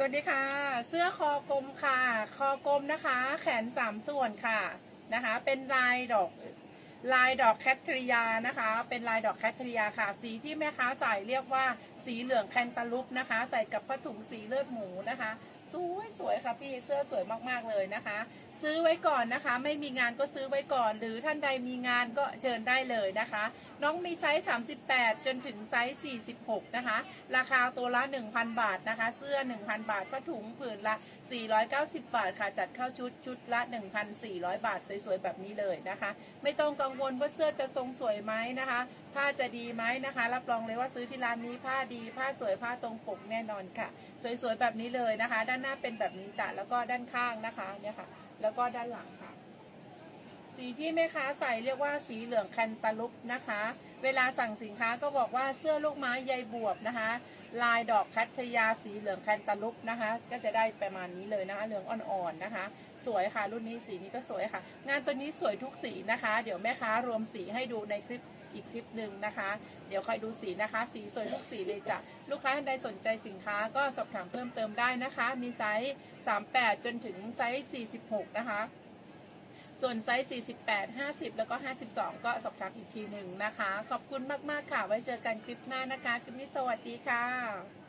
สวัสดีค่ะ เสื้อคอกลมค่ะ คอกลมนะคะ แขนสามส่วนค่ะนะคะ เป็นลายดอกลายดอกแคทริยานะคะ เป็นลายดอกแคทริยาค่ะ สีที่แม่ค้าใส่เรียกว่าสีเหลืองแคนตาลูปนะคะ ใส่กับผ้าถุงสีเลือดหมูนะคะ สวยสวยค่ะพี่เสื้อสวยมากๆเลยนะคะซื้อไว้ก่อนนะคะ ไม่มีงานก็ซื้อไว้ก่อน หรือท่านใดมีงานก็เชิญได้เลยนะคะ น้องมีไซส์ 38 จนถึงไซส์ 46 นะคะ ราคาตัวละ 1,000 บาทนะคะ เสื้อ 1,000 บาทผ้าถุงผืนละ 490 บาทค่ะจัดเข้าชุดชุดละ 1,400 บาทสวยๆแบบนี้เลยนะคะ ไม่ต้องกังวลว่าเสื้อจะทรงสวยไหมนะคะ ผ้าจะดีไหมนะคะ รับรองเลยว่าซื้อที่ร้านนี้ผ้าดี ผ้าสวยผ้าตรงปกแน่นอนค่ะ สวยๆแบบนี้เลยนะคะ ด้านหน้าเป็นแบบนี้จ้ะแล้วก็ด้านข้างนะคะเนี่ยค่ะ แล้วก็ด้านหลังค่ะ สีที่แม่ค้าใส่เรียกว่าสีเหลืองแคนตาลุปนะคะ เวลาสั่งสินค้าก็บอกว่าเสื้อลูกไม้ใยบวบนะคะ ลายดอกแคทยาสีเหลืองแคนตาลุปนะคะ ก็จะได้ประมาณนี้เลยนะคะเหลืองอ่อนๆนะคะ สวยค่ะรุ่นนี้สีนี้ก็สวยค่ะ งานตัวนี้สวยทุกสีนะคะ เดี๋ยวแม่ค้ารวมสีให้ดูในคลิปอีกคลิปหนึ่งนะคะ เดี๋ยวคอยดูสีนะคะ สีสวยทุกสีเลยจ้ะ ลูกค้าท่านใดสนใจสินค้าก็สอบถามเพิ่มเติมได้นะคะ มีไซส์ 38 จนถึงไซส์ 46 นะคะ ส่วนไซส์ 48 50 แล้วก็ 52 ก็สอบถามอีกทีหนึ่งนะคะ ขอบคุณมาก ๆ ค่ะ ไว้เจอกันคลิปหน้านะคะ คลิปนี้สวัสดีค่ะ